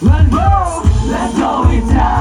Run, Let's go! we die.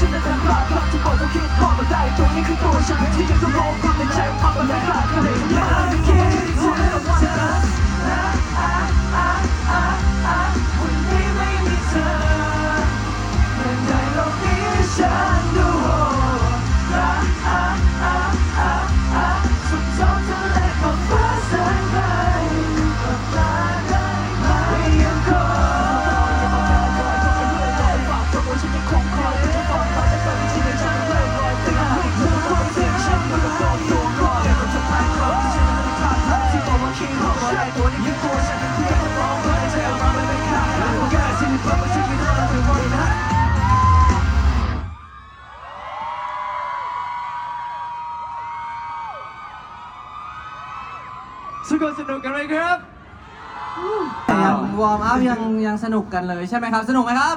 ฉันและฉันพลาดพลาดทุกคนต้องคิดพอมาได้ตรงนี้คือตัวฉันที่จะต้องลง กันเลยครับยังวอร์มอัพยังยังสนุกกันเลยใช่ไหมครับ สนุกไหมครับ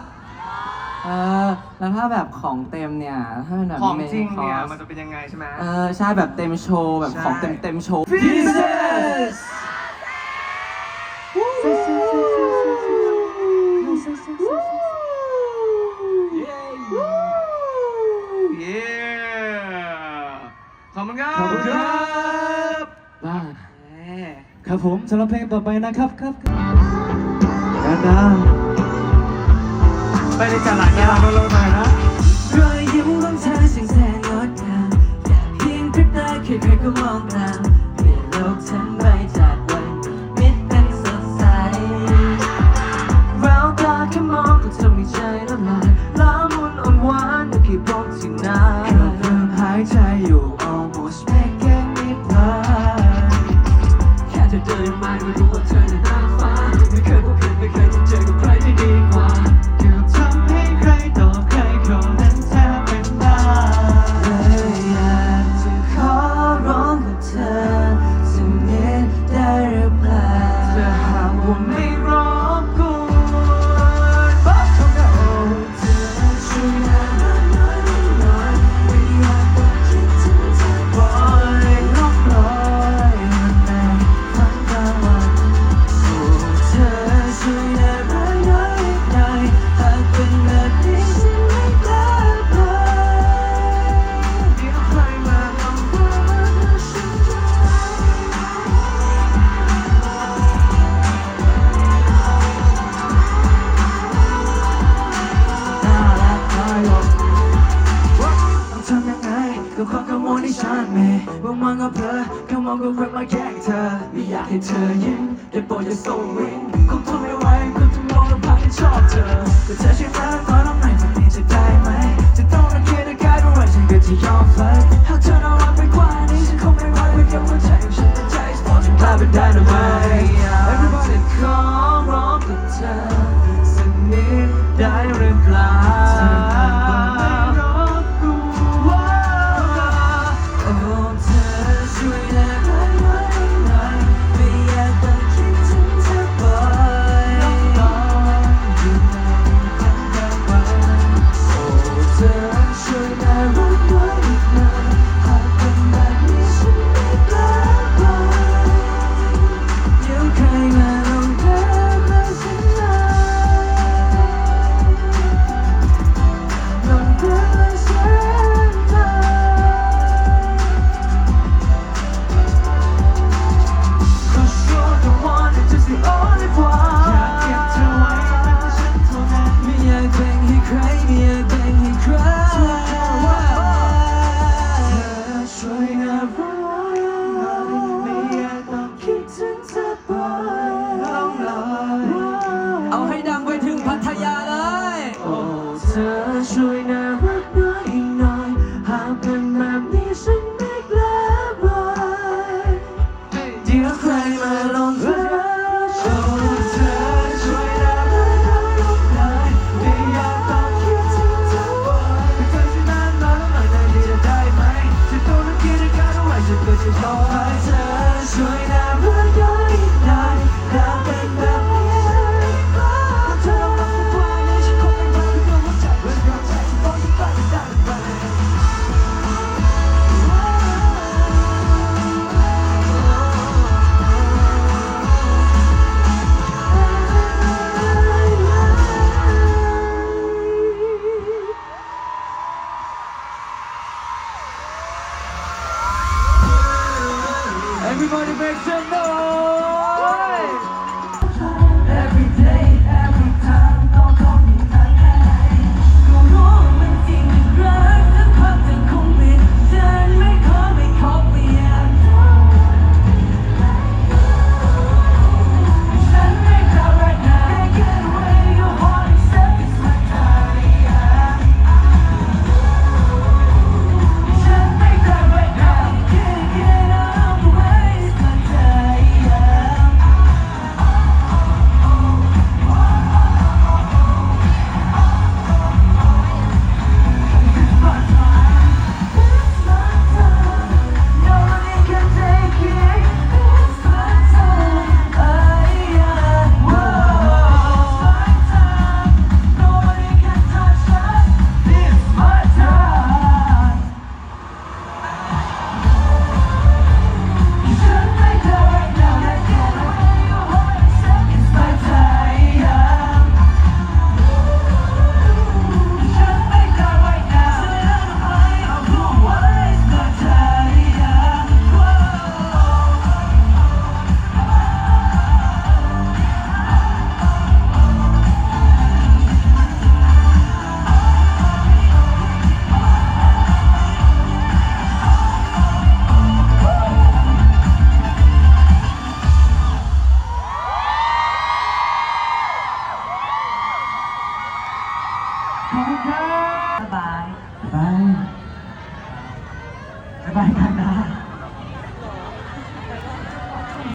เออแล้วถ้าแบบของเต็มเนี่ยถ้าแบบของจริงเนี่ยมันจะเป็นยังไงใช่ไหมเออใช่แบบเต็มโชว์แบบของเต็มเต็มโชว์ Pieces ครับผมสำหรับเพลงต่อไปนะครับครับนาไปในยจ้าหลานยาวลงหน่นะ 在这里迈步如果 turn กับความกังวลที่ฉันมีบางวันก็เพลอคำมองก็แวบมาแยกเธอไม่อยากให้เธอยิ้มได้โปรดอย่าส่งวิ่งคงทนไม่ไหวคงจะมองและพากันชอบเธอแต่เธอช่วยรักตอน้องหน่อยมีใจะได้ไหม จะต้องรังเกียจในการด้วยฉันก็จะยอมเลิกหากเธอน่ารับไปกว่านี้ฉันคงไม่ไหวไยกับหัวใจของฉันเป็นใจสปอร์ตจะกลายเป็นไดนาไม ดี๋ยวใครมาลงเธอช่วยเธอช่วยได้ได้ไม่อยากต้องคิดถึงเธอบ่อยเธอจะนานมาแล้วมาได้จได้ไหมจะต้องคิดการเอาจะเกิดจะรอให้เธอช่วย